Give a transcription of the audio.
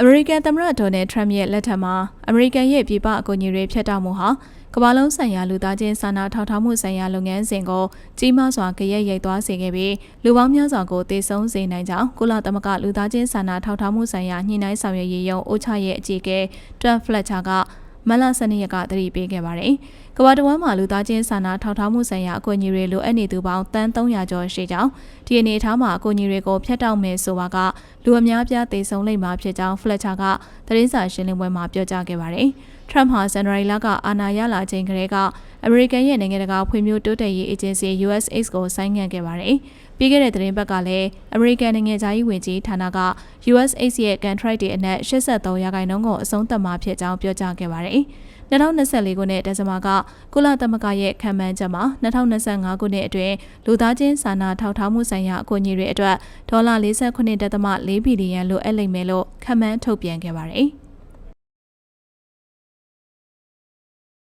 အမေရိကန်သမ္မတဒေါ်နယ်ထရမ့်ရဲ့လက်ထက်မှာအမေရိကန်ရဲ့ပြည်ပအကူအညီတွေဖျက်တောက်မှုဟာကမ္ဘာလုံးဆိုင်ရာလူသားချင်းစာနာထောက်ထားမှုဆိုင်ရာလုပ်ငန်းစဉ်ကိုကြီးမားစွာကြရက်ရိုက်သွားစေခဲ့ပြီးလူပေါင်းများစွာကိုတေဆုံးစေနိုင်ကြောင်းကုလသမဂ္ဂလူသားချင်းစာနာထောက်ထားမှုဆိုင်ရာညှိနှိုင်းဆောင်ရွက်ရေးယုံအိုချရဲ့အကြီးအကဲတွမ်ဖလက်ချာက မလဆနစ်ရက်ကတတိပေးခဲ့ပါတယ်။ကမ္ဘာတဝန်းမှာလူသားချင်းစာနာထောက်ထားမှုဆိုင်ရာအကူအညီတွေလိုအပ်နေသူပေါင်းတန်း300ကျော်ရှိကြောင်းဒီအနေအထားမှာအကူအညီတွေကိုဖျက်တောက်မယ်ဆိုပါကလူအများပြားသေဆုံးလိမ့်မှာဖြစ်ကြောင်းဖလက်ချာကသတင်းစာရှင်းလင်းပွဲမှာပြောကြားခဲ့ပါတယ်။ Trump ဟာဇန်နဝါရီလကအာဏာရလာချိန်ကလေးကအမေရိကန်ရဲ့နိုင်ငံတကာဖွံ့ဖြိုးတိုးတက်ရေးအေဂျင်စီ USAID ကိုဆိုင်းငံ့ခဲ့ပါတယ်။ပြီးခဲ့တဲ့သတင်းပတ်ကလည်းအမေရိကန်နိုင်ငံသားရေးဝန်ကြီးဌာနက USAID ရဲ့ contract တွေအနက်83ရာခိုင်နှုန်းကိုအဆုံးသတ်မှာဖြစ်ကြောင်းပြောကြားခဲ့ပါတယ်။ 2024ခုနှစ်ဒီဇင်ဘာကကုလသမဂ္ဂရဲ့ခံမှန်းချက်မှာ2025ခုနှစ်အတွင်းလူသားချင်းစာနာထောက်ထားမှုဆိုင်ရာအကူအညီတွေအတွက်ဒေါ်လာ48.4ဘီလီယံလိုအပ်လိမ့်မယ်လို့ခံမှန်းထုတ်ပြန်ခဲ့ပါတယ်။